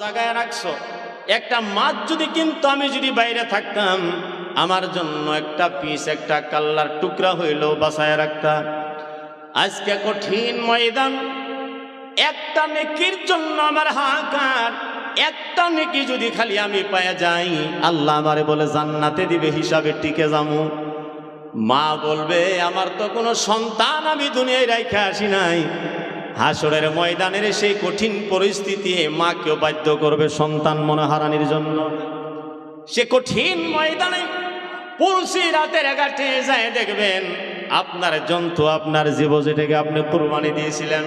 জায়গায় রাখছো। একটা মাছ যদি কিন্তু, আমি যদি বাইরে থাকতাম, আমার জন্য একটা পিস একটা কাল্লার টুকরা হইলেও বাসায় রাখতাম। আজকে কঠিন ময়দান। একটা নেকির জন্য আমার হাহাকার। একটা নেকি যদি খালি আমি পায়ে যাই, আল্লাহ আমারে বলে, জান্নাতে দিবে, হিসাবে টিকে যামু। মা বলবে, আমার তো কোনো সন্তান আমি দুনিয়ায় রাইখা আসি নাই। হাসরের ময়দানের সেই কঠিন পরিস্থিতি মাকেও বাধ্য করবে সন্তান মনে হারানির জন্য। সে কঠিন ময়দানে পুলসি রাতের এগারটে যায় দেখবেন, আপনার জন্তু, আপনার জীব যেটাকে আপনি কোরবানি দিয়েছিলেন,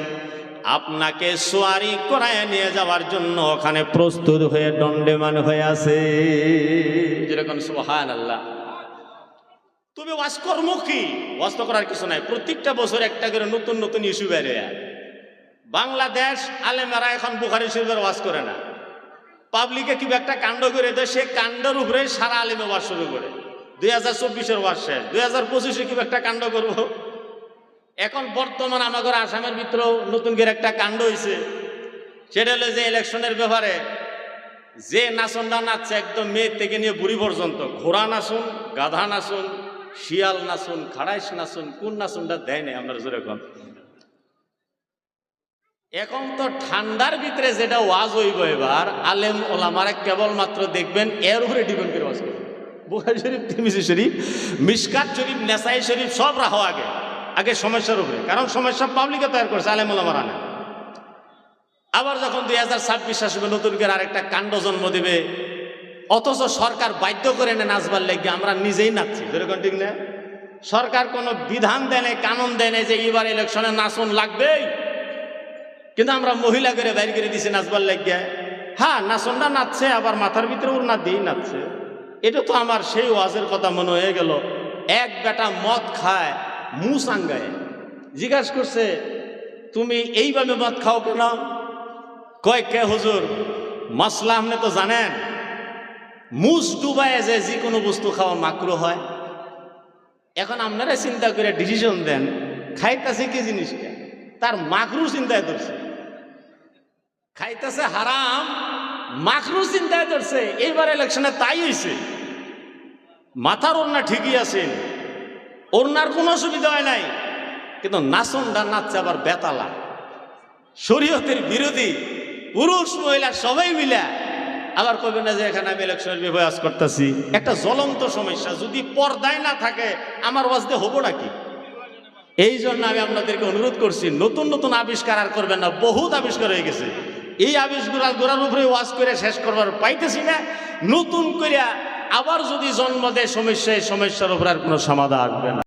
আপনাকে সোয়ারি করায় নিয়ে যাওয়ার জন্য ওখানে প্রস্তুত হয়ে দণ্ডেমান হয়ে আছে। যেরকম সুহান আল্লাহ তুমি ওয়াজ কর্ম কি? করার কিছু নাই। প্রত্যেকটা বছর একটা করে নতুন নতুন ইস্যু আয়। বাংলাদেশ আলেমেরা এখন বুখারি শরীফের ওয়াজ করে না। পাবলিকে কিবা একটা কাণ্ড করে দেয়? সে কাণ্ডের উপরে সারা আলেমে ওয়াজ শুরু করে। দুই হাজার চব্বিশের ওয়াজ শেষ। দুই হাজার পঁচিশে কিবা একটা কাণ্ড করব? এখন বর্তমান আমাদের আসামের ভিতরেও নতুন করে একটা কাণ্ড হয়েছে সেটা হলো যে ইলেকশনের ব্যাপারে যে নাচনটা নাচছে একদম মেয়ে থেকে নিয়ে বুড়ি পর্যন্ত, ঘোড়া নাচুন গাধা নাচুন শিয়াল নাচুন খাড়াইশ নাচুন কোন নাচুনটা দেয় নাই আপনার জোরে কন এখন তো ঠান্ডার ভিতরে যেটা ওয়াজ হইব এবার, আলেম ওলামারা কেবলমাত্র দেখবেন এর উপরে ডিপেন্ড করে ওয়াজ করবে। বুখারি শরীফ, তিরমিজি শরীফ মিসকাত শরীফ, নেসাই শরীফ, সব রাখো আগে। আগে সমস্যার উপরে। কারণ সমস্যা পাবলিকে তৈরি করছে, আলেম ওলামারা না। আবার যখন দুই হাজার ছাব্বিশ আসবে, নতুন করে আরেকটা কাণ্ড জন্ম দেবে। অথচ সরকার বাধ্য করে না নাচবার লেগে, আমরা নিজেই নাচছি। যেরকম ঠিক না? সরকার কোনো বিধান দেয় কানুন দেয় যে এবার ইলেকশনে নাচন লাগবেই। কিন্তু আমরা মহিলা করে বাইর করে দিছি, নাচবার লাগিয়া। হ্যাঁ নাচনটা নাচছে, আবার মাথার ভিতরে ওর না দিয়েই নাচছে। এটা তো আমার সেই ওয়াজের কথা মনে হয়ে গেল। এক বেটা মদ খায় মুসাঙ্গায় জিজ্ঞাসা করছে, তুমি এইভাবে মদ খাও কেন? কয়, কে হুজুর মশলা আপনি তো জানেন, মুস ডুবায় যে যে কোনো বস্তু খাওয়া মাকরু হয়। এখন আপনারা চিন্তা করে ডিসিশন দেন, খাইতেছে কি জিনিসটা? তার মাকরু চিন্তায় ধরছে। খাইতেছে হারাম মাকরু চিন্তায় ধরছে, এইবার ইলেকশনে তাই হয়েছে মাথার ওড়না ঠিকই আছে, ওড়নার কোনো অসুবিধা হয় নাই, কিন্তু নাচনটা নাচছে আবার বেতালা। শরীয়তের বিরোধী, পুরুষ, মহিলা, সবাই মিলা আবার কবে না যে এখানে আমি ইলেকশনের বিভয়াস করতেছি। একটা জ্বলন্ত সমস্যা, যদি পর্দায় না থাকে, আমার ওয়াজতে হব নাকি? এই জন্য আমি আপনাদেরকে অনুরোধ করছি, নতুন নতুন আবিষ্কার আর করবেন না, বহুত আবিষ্কার হয়ে গেছে। এই আবিষ্কার গোড়ার উপরে ওয়াজ করে শেষ করবার পাইতেছি না। নতুন করিয়া আবার যদি জন্ম দেয় সমস্যা সমস্যার উপর আর কোনো সমাধান আসবে না।